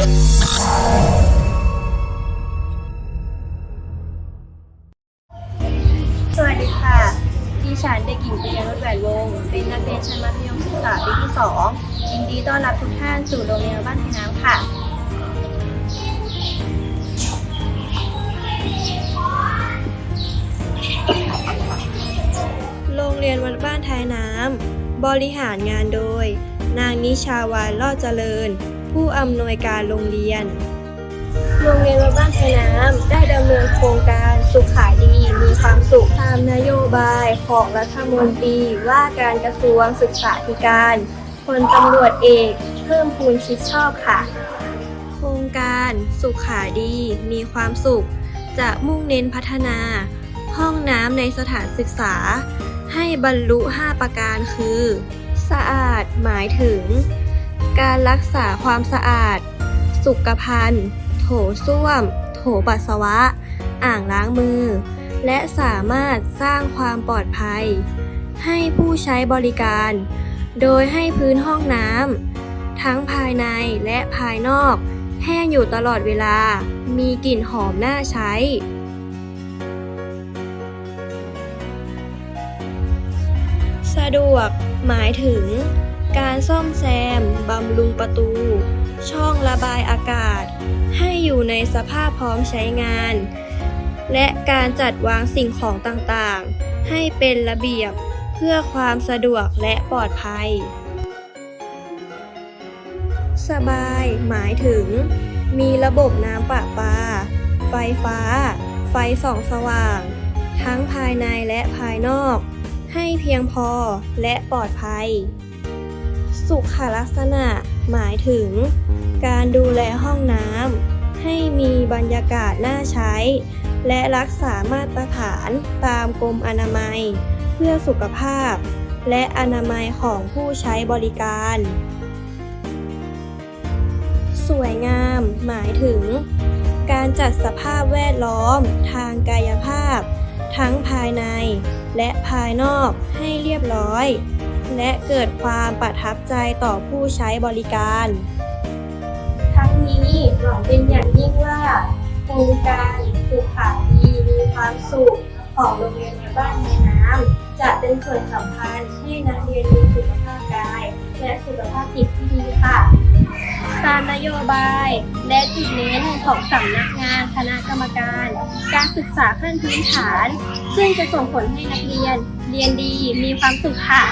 สวัสดีค่ะ ดิฉันเด็กหญิงปิยนุชแหวนวงศ์เป็นนักเรียนชั้นมัธยมศึกษาปีที่2ยินดีต้อนรับทุกท่านสู่โรงเรียนบ้านไทยน้ำค่ะ โรงเรียนวัดบ้านท้ายน้ำ บริหารงานโดย นางนิชาวานลอดเจริญ ผู้อำนวยการโรงเรียน โรงเรียนวัดบ้านไทยน้ำได้ดำเนินโครงการสุขาดีมีความสุขตามนโยบายของรัฐมนตรีว่าการกระทรวงศึกษาธิการพลตำรวจเอกเพิ่มพูนชิดชอบค่ะ โครงการสุขาดีมีความสุข จะมุ่งเน้นพัฒนา ห้องน้ำในสถานศึกษา ให้บรรลุ 5 ประการคือ สะอาดหมายถึง การรักษาความสะอาด สุขภัณฑ์ โถส้วม โถปัสสาวะ อ่างล้างมือ และสามารถสร้างความปลอดภัย ให้ผู้ใช้บริการ โดยให้พื้นห้องน้ำทั้งภายในและภายนอก แห้งอยู่ตลอดเวลา มีกลิ่นหอมน่าใช้ สะดวกหมายถึง การซ่อมแซม บำรุงประตู ช่องระบายอากาศ ให้อยู่ในสภาพพร้อมใช้งาน และการจัดวางสิ่งของต่างๆ ให้เป็นระเบียบเพื่อความสะดวกและปลอดภัย สบายหมายถึง มีระบบน้ำประปา ไฟฟ้า ไฟส่องสว่าง ทั้งภายในและภายนอก ให้เพียงพอและปลอดภัย สุขลักษณะหมายถึง การดูแลห้องน้ำให้มีบรรยากาศน่าใช้ และรักษามาตรฐานตามกรมอนามัย เพื่อสุขภาพ และอนามัยของผู้ใช้บริการ สวยงามหมายถึง การจัดสภาพแวดล้อมทางกายภาพ ทั้งภายในและภายนอกให้เรียบร้อย และเกิดความประทับใจต่อผู้ใช้บริการ ทั้งนี้หวังเป็นอย่างยิ่งว่าโครงการสุขาดีมีความสุขของโรงเรียนในบ้านในน้ำจะเป็นส่วนสำคัญให้นักเรียนมีสุขภาพกาย และสุขภาพจิตที่ดีค่ะตามนโยบาย และจุดเน้นของสำนักงานคณะกรรมการ การศึกษาขั้นพื้นฐาน ซึ่งจะส่งผลให้นักเรียน เรียนดีมีความสุขค่ะ